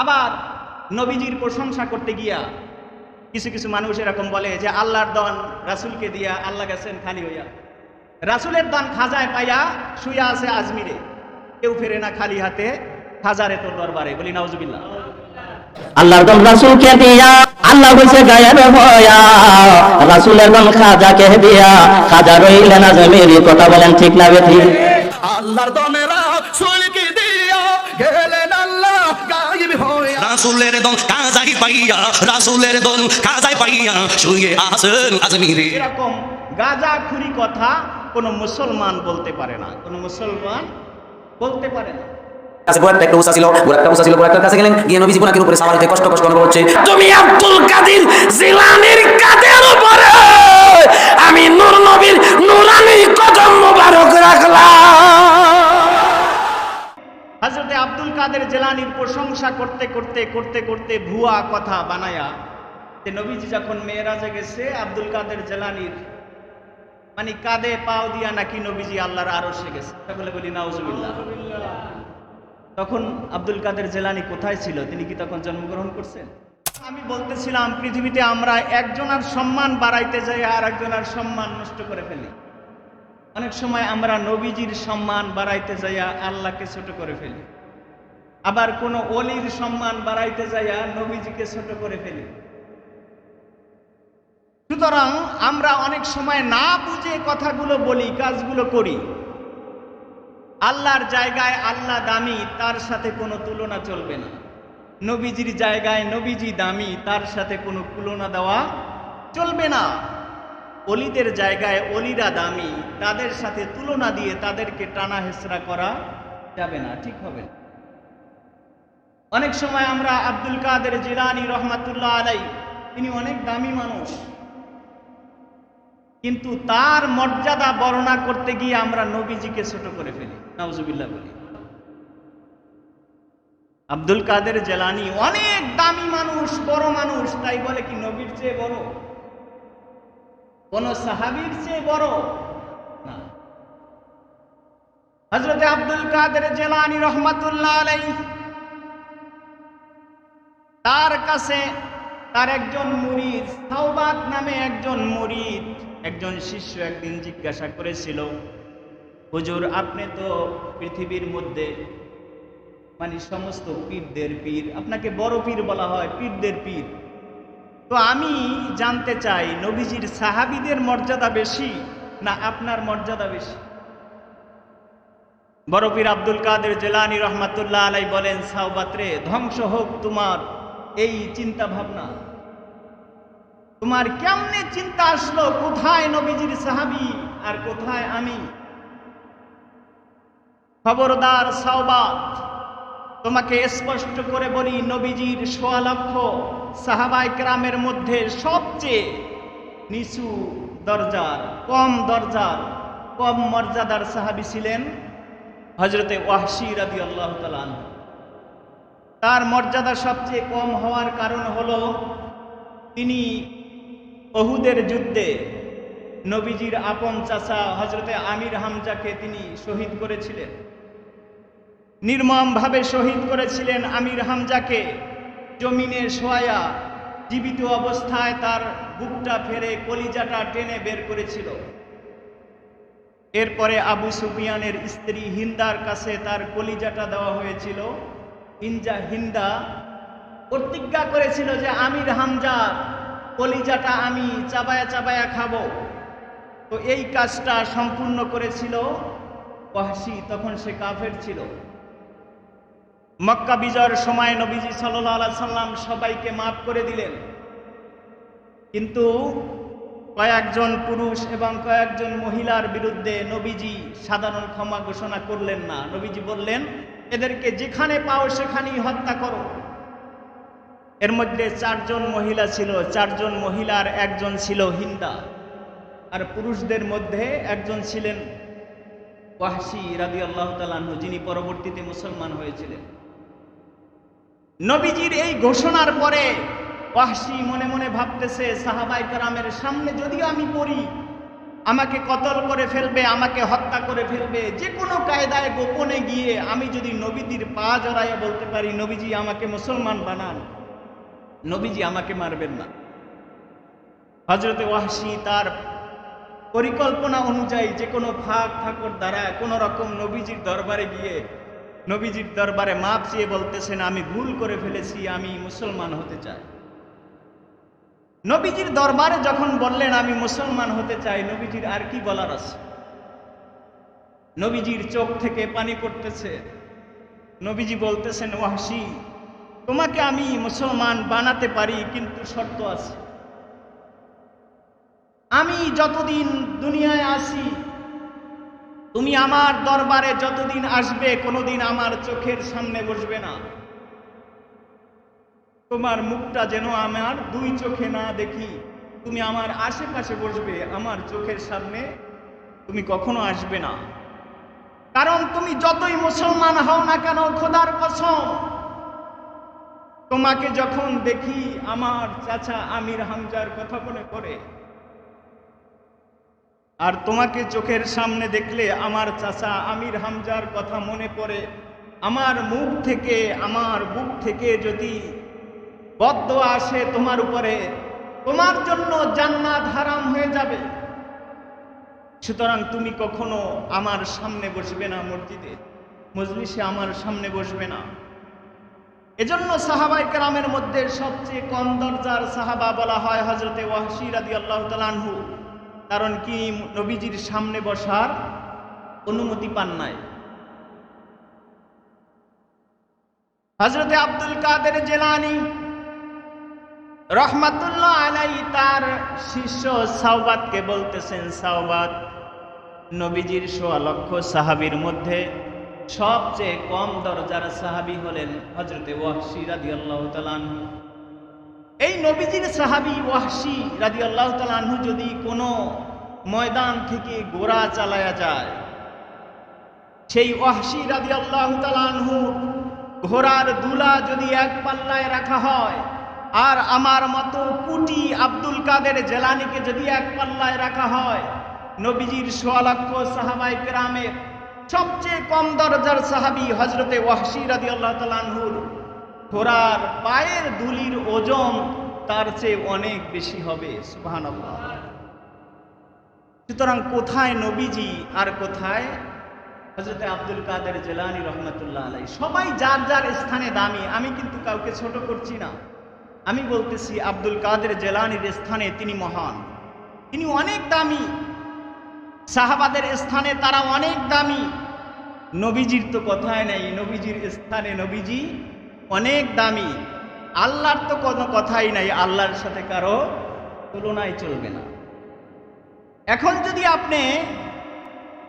আবার নবীজির প্রশংসা করতে গিয়া কিছু কিছু মানুষ এরকম বলে যে আল্লাহর দন রাসুলকে দিয়া আল্লাহ গেছেন খালি হইয়া। রাসুলের দন খাজায় পাইয়া শুয়া আছে আজমিরে। কেউ ফেরে না খালি হাতে খাজারে তোর দরবারে। বলি নাউজুবিল্লাহ। আল্লাহর দম রাসূলকে দিয়া আল্লাহ হইছে গায়ের ভয়া। রাসূলের দম খাজাকে দিয়া খাজা রইলেন আজমিরি। কথা বলেন ঠিক না বেঠি আল্লাহর দমেরা রাসুলের দল কাজাই পাইয়া রাসুলের দল কাজাই পাইয়া শুয়ে আসেন আজমিরে। এরকম গাজা খুরি কথা কোনো মুসলমান বলতে পারে না। কোনো মুসলমান বলতে পারে না। কাছে বড় একটা উসা ছিল বড় একটা উসা ছিল বড় কাছে গেলেন গিয়ে নবীজি বোনাকের উপরে সাওয়ারিতে কষ্ট কষ্ট অনুভব হচ্ছে। তুমি আব্দুল কাদের জিলানির কাদের উপরে? আমি নূর নবীর নুরানি কদম মোবারক রাখলাম। হজরতে আব্দুল কাদের জেলানির প্রশংসা করতে করতে করতে করতে ভুয়া কথা বানায়া যে নবীজি যখন মেয়েরাজে গেছে, আব্দুল কাদের জেলানির মানে কাঁধে পাও দিয়া নাকি নবীজি আল্লাহর আরও সে গেছে বলি, নাউজুবিল্লাহ। তখন আব্দুল কাদের জেলানি কোথায় ছিল? তিনি কি তখন জন্মগ্রহণ করছেন? আমি বলতেছিলাম, পৃথিবীতে আমরা একজনের সম্মান বাড়াইতে যাই আর একজনের সম্মান নষ্ট করে ফেলি। অনেক সময় আমরা নবীজির সম্মান বাড়াইতে যাইয়া আল্লাহকে ছোট করে ফেলি। আবার কোন অলির সম্মান বাড়াইতে যাইয়া নবীজিকে ছোট করে ফেলি। সুতরাং আমরা অনেক সময় না বুঝে কথাগুলো বলি, কাজগুলো করি। আল্লাহর জায়গায় আল্লাহ দামি, তার সাথে কোনো তুলনা চলবে না। নবীজির জায়গায় নবীজি দামি, তার সাথে কোনো তুলনা দেওয়া চলবে না। অলিদের জায়গায় অলিরা দামি, তাদের সাথে তুলনা দিয়ে তাদেরকে টানা হেসরা করা যাবে না, ঠিক হবে না। অনেক সময় আমরা আব্দুল কাদের জিলানি রহমাতুল্লাহ আলাই, তিনি অনেক দামি মানুষ। কিন্তু তার মর্যাদা বর্ণনা করতে গিয়ে আমরা নবীজিকে ছোট করে ফেলি। নাউজুবিল্লাহ বলি। আব্দুল কাদের জেলানি অনেক দামি মানুষ, বড় মানুষ, তাই বলে কি নবীর চেয়ে বড়? কোন সাহাবীর চেয়ে বড়? হজরতে আব্দুল কাদের জেলানি রহমাতুল্লাহ আলাই তার কাছে তার একজন মুরিদ সাউবাদ নামে একজন মুরিদ, একজন শিষ্য একদিন জিজ্ঞাসা করেছিল, হুজুর, আপনি তো পৃথিবীর মধ্যে মানে সমস্ত পীরদের পীর, আপনাকে বড় পীর বলা হয়, পীরদের পীর। তো আমি জানতে চাই, নবীজির সাহাবিদের মর্যাদা বেশি না আপনার মর্যাদা বেশি? বড় পীর আব্দুল কাদের জেলানি রহমাতুল্লাহ আলাই বলেন সাউবাত্রে ধ্বংস হোক তোমার এই চিন্তা ভাবনা তোমার কেমনে চিন্তা আসলো? কোথায় নবীজির সাহাবি আর কোথায় আমি? খবরদার সাওবাত, তোমাকে স্পষ্ট করে বলি, নবীজির সোয়া লক্ষ সাহাবাই গ্রামের মধ্যে সবচেয়ে নিচু দরজার, কম দরজার, কম মর্যাদার সাহাবি ছিলেন হজরতে ওয়াহশি রাদি আল্লাহ তালান তার মর্যাদা সবচেয়ে কম হওয়ার কারণ হল তিনি অহুদের যুদ্ধে নবীজির আপন চাচা হজরতে আমির হামজাকে তিনি শহীদ করেছিলেন। নির্মমভাবে শহীদ করেছিলেন আমির হামজাকে। জমিনে শোয়া জীবিত অবস্থায় তার বুকটা ফেরে কলিজাটা টেনে বের করেছিল। এরপরে আবু সুফিয়ানের স্ত্রী হিন্দার কাছে তার কলিজাটা দেওয়া হয়েছিল। হিনজা হিন্দা প্রতিজ্ঞা করেছিল যে, আমির হামজা, কলিজাটা আমি চাবায়া চাবায়া খাব। তো এই কাজটা সম্পূর্ণ করেছিল। ওয়াহশি তখন সে কাফের ছিল। মক্কা বিজয়ের সময় নবীজি সাল্লাহ সাল্লাম সবাইকে মাফ করে দিলেন। কিন্তু কয়েকজন পুরুষ এবং কয়েকজন মহিলার বিরুদ্ধে নবীজি সাধারণ ক্ষমা ঘোষণা করলেন না। নবীজি বললেন, এদেরকে যেখানে পাও সেখানেই হত্যা করো। এর মধ্যে চারজন মহিলা ছিল, চারজন মহিলার একজন ছিল হিন্দা আর পুরুষদের মধ্যে একজন ছিলেন ওয়াহশি রাদি আল্লাহ তালাহু যিনি পরবর্তীতে মুসলমান হয়েছিলেন। নবীজির এই ঘোষণার পরে ওয়াহশি মনে মনে ভাবতেছে, সাহাবাই কারামের সামনে যদিও আমি পড়ি, আমাকে কতল করে ফেলবে, আমাকে হত্যা করে ফেলবে, যে কোনো কায়দায় গোপনে গিয়ে আমি যদি নবীজির পা জড়াইয়া বলতে পারি, নবীজি আমাকে মুসলমান বানান। নবীজি আমাকে মারবেন না। হজরতে ওয়াহসি তার পরিকল্পনা অনুযায়ী যে কোনো ফাঁক ফাঁকর দ্বারা কোনো রকম নবীজির দরবারে গিয়ে নবীজির দরবারে মাপ চেয়ে বলতেছেন, আমি ভুল করে ফেলেছি, আমি মুসলমান হতে চাই। নবীজির দরবারে যখন বললেন, আমি মুসলমান হতে চাই, নবীজির আর কি বলার আছে? নবীজির চোখ থেকে পানি পড়তেছে। নবীজি বলতেছেন ওয়াহসি তোমাকে আমি মুসলমান বানাতে পারি, কিন্তু শর্ত আছে। আমি যতদিন দুনিয়ায় আসি তুমি আমার দরবারে যতদিন আসবে, কোনোদিন আমার চোখের সামনে বসবে না। তোমার মুখটা যেন আমার দুই চোখে না দেখি। তুমি আমার আশেপাশে বসবে, আমার চোখের সামনে তুমি কখনো আসবে না। কারণ তুমি যতই মুসলমান হও না কেন, খোদার কসম, তোমাকে যখন দেখি, আমার চাচা আমির হামজার কথা মনে করে আর তোমাকে চোখের সামনে দেখলে আমার চাচা আমির হামজার কথা মনে পড়ে। আমার মুখ থেকে, আমার বুক থেকে যদি বদ্ধ আসে তোমার উপরে, তোমার জন্য জান্নাত হারাম হয়ে যাবে। সুতরাং তুমি কখনো আমার সামনে বসবে না মসজিদে। মজলিসে আমার সামনে বসবে না। এজন্য সাহাবাই কেরামের মধ্যে সবচেয়ে কম দরজার সাহাবা বলা হয় হজরতে ওয়াহশি আদি আল্লাহ তালানহু কারণ কি নবীজির সামনে বসার অনুমতি পান নাই। হজরতে আব্দুল কাদের জেলানি রহমাতুল্লাহ আলাই তার শিষ্য সাওবাদকে বলতেছেন সাওবাদ নবীজির সোয়া লক্ষ সাহাবির মধ্যে সবচেয়ে কম দরজার সাহাবি হলেন হজরতে ওয়াহশি রাদি আল্লাহ তালানহু এই নবীজির সাহাবি ওয়াহশি রাদি আল্লাহ তালানহু যদি কোনো ময়দান থেকে গোড়া চালায়া যায়, সেই ওয়াহশি রাদি আল্লাহ তালানহু ঘোড়ার দুলা যদি এক পাল্লায় রাখা হয়, আর আমার মতো কুটি আব্দুল কাদের জেলানিকে যদি এক পাল্লায় রাখা হয়, নবীজির সোয়ালক্ষ সাহাবাই গ্রামের সবচেয়ে কম দরজার সাহাবি হজরতে ওয়াহশি রাদি আল্লাহ তালানহুর ঘোড়ার পায়ের দুলির ওজন তার চেয়ে অনেক বেশি হবে, সুবহানাল্লাহ। সুতরাং কোথায় নবীজি আর কোথায় হজরতে আব্দুল কাদের জেলানি রহমতুল্লাহ আলাই সবাই যার যার স্থানে দামি, আমি কিন্তু কাউকে ছোট করছি না। আমি বলতেছি আব্দুল কাদের জেলানির স্থানে তিনি মহান। তিনি অনেক দামি। সাহাবাদের স্থানে তারা অনেক দামি। নবীজির তো কথায় নেই, নবীজির স্থানে নবীজি অনেক দামি। আল্লাহর তো কোনো কথাই নাই আল্লাহর সাথে কারও তুলনায় চলবে না। এখন যদি আপনি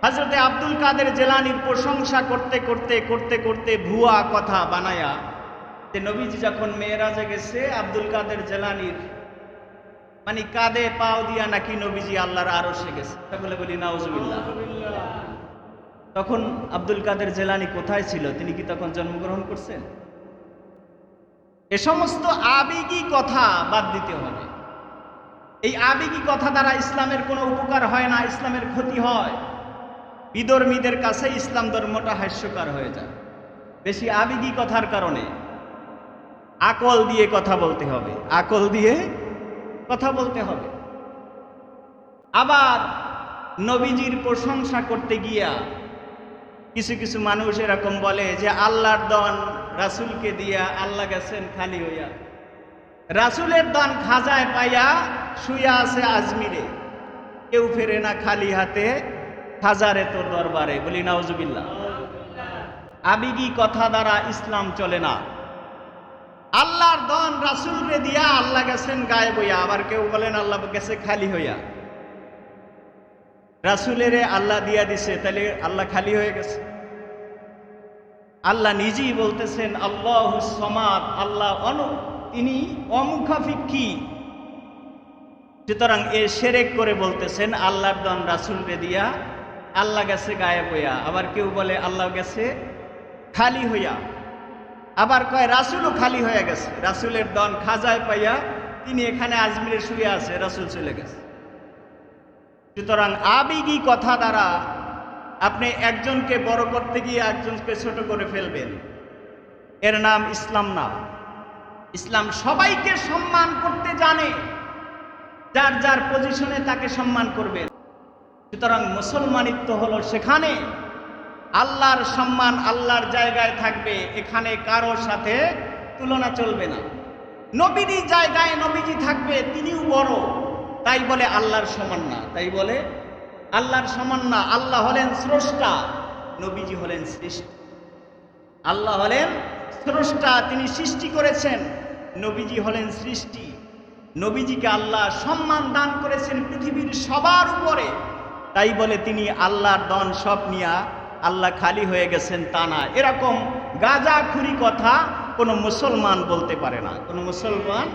হজরতে আব্দুল কাদের জেলানির প্রশংসা করতে করতে করতে করতে ভুয়া কথা বানায়া যে নবীজি যখন মেয়েরাজে গেছে আব্দুল কাদের জেলানির মানে কাঁধে পাও দিয়া নাকি নবীজি আল্লাহর আরও সে গেছে বলে বলি নাউজুবিল্লাহ। তখন আব্দুল কাদের জেলানি কোথায় ছিল? তিনি কি তখন জন্মগ্রহণ করছেন? এ সমস্ত আবেগী কথা বাদ দিতে হবে। এই আবেগী কথা দ্বারা ইসলামের কোনো উপকার হয় না, ইসলামের ক্ষতি হয়। বিধর্মীদের কাছে ইসলাম ধর্মটা হাস্যকার হয়ে যায়। বেশি আবেগী কথার কারণে আকল দিয়ে কথা বলতে হবে। আকল দিয়ে কথা বলতে হবে। আবার নবীজির প্রশংসা করতে গিয়া কিছু কিছু মানুষ এরকম বলে যে, আল্লাহর দন রাসুলকে দিয়া আল্লাহ গেছেন খালি হইয়া। রাসুলের দান খাজায় পাইয়া শুয়া আছে আজমিরে। কেউ ফেরে না খালি হাতে, খাজারে তোর দরবারে। বলি, নাউজুবিল্লাহ। আবেগী কথা দ্বারা ইসলাম চলে না। আল্লাহর দন রাসুল রে দিয়া আল্লাহ গেছেন গায়ে বইয়া আবার কেউ বলেন, আল্লাহ গেছে খালি হইয়া। রাসুলেরে আল্লাহ দিয়া দিছে তাহলে আল্লাহ খালি হয়ে গেছে। আল্লাহ নিজেই বলতেছেন, আল্লাহ সমাদ আল্লাহ অনু তিনি অমুখাফিক্ষি সুতরাং এ সেরেক করে বলতেছেন, আল্লাহর দন রাসুল রে দিয়া আল্লাহ গেছে গায়ে বইয়া আবার কেউ বলে, আল্লাহ গেছে খালি হইয়া। আবার কয়, রাসুলও খালি হয়ে গেছে। রাসুলের দন খাজায় পাইয়া তিনি এখানে আজমিরে শুয়ে আছে, রাসুল চলে গেছে। সুতরাং আবেগী কথা দ্বারা আপনি একজনকে বড় করতে গিয়ে একজনকে ছোট করে ফেলবেন। এর নাম ইসলাম না। ইসলাম সবাইকে সম্মান করতে জানে। যার যার পজিশনে তাকে সম্মান করবেন সুতরাং মুসলমানিত্ব হলো সেখানে আল্লাহর সম্মান আল্লাহর জায়গায় থাকবে। এখানে কারও সাথে তুলনা চলবে না। নবীরই জায়গায় নবীজি থাকবে, তিনিও বড়। তাই বলে আল্লাহর সমান না। তাই বলে আল্লাহর সমান না, আল্লাহ হলেন স্রষ্টা, নবীজি হলেন সৃষ্টি। আল্লাহ হলেন স্রষ্টা, তিনি সৃষ্টি করেছেন, নবীজি হলেন সৃষ্টি। নবীজিকে আল্লাহ সম্মান দান করেছেন পৃথিবীর সবার উপরে। তাই বলে তিনি আল্লাহর দন সব নিয়া আল্লাহ খালি হয়ে গেছেন তা না। এরকম গাজাখুরি কথা কোনো মুসলমান বলতে পারে না, কোনো মুসলমান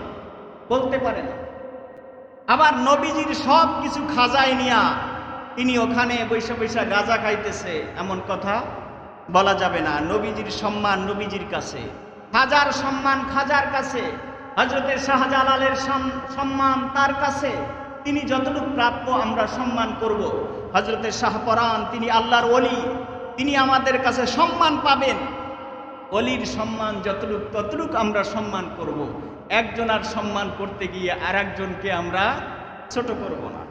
বলতে পারে না। আবার নবীজির সব কিছু খাজায় নিয়া তিনি ওখানে বৈশা বৈশা গাঁজা খাইতেছে। এমন কথা বলা যাবে না। নবীজির সম্মান নবীজির কাছে। খাজার সম্মান খাজার কাছে। হজরতের শাহজালালের সম্মান তার কাছে। তিনি যতটুকু প্রাপ্য আমরা সম্মান করব। হজরতের শাহপরান তিনি আল্লাহর অলি তিনি আমাদের কাছে সম্মান পাবেন। অলির সম্মান যতটুক ততটুক আমরা সম্মান করব। একজনার সম্মান করতে গিয়ে আর একজনকে আমরা ছোট করব না।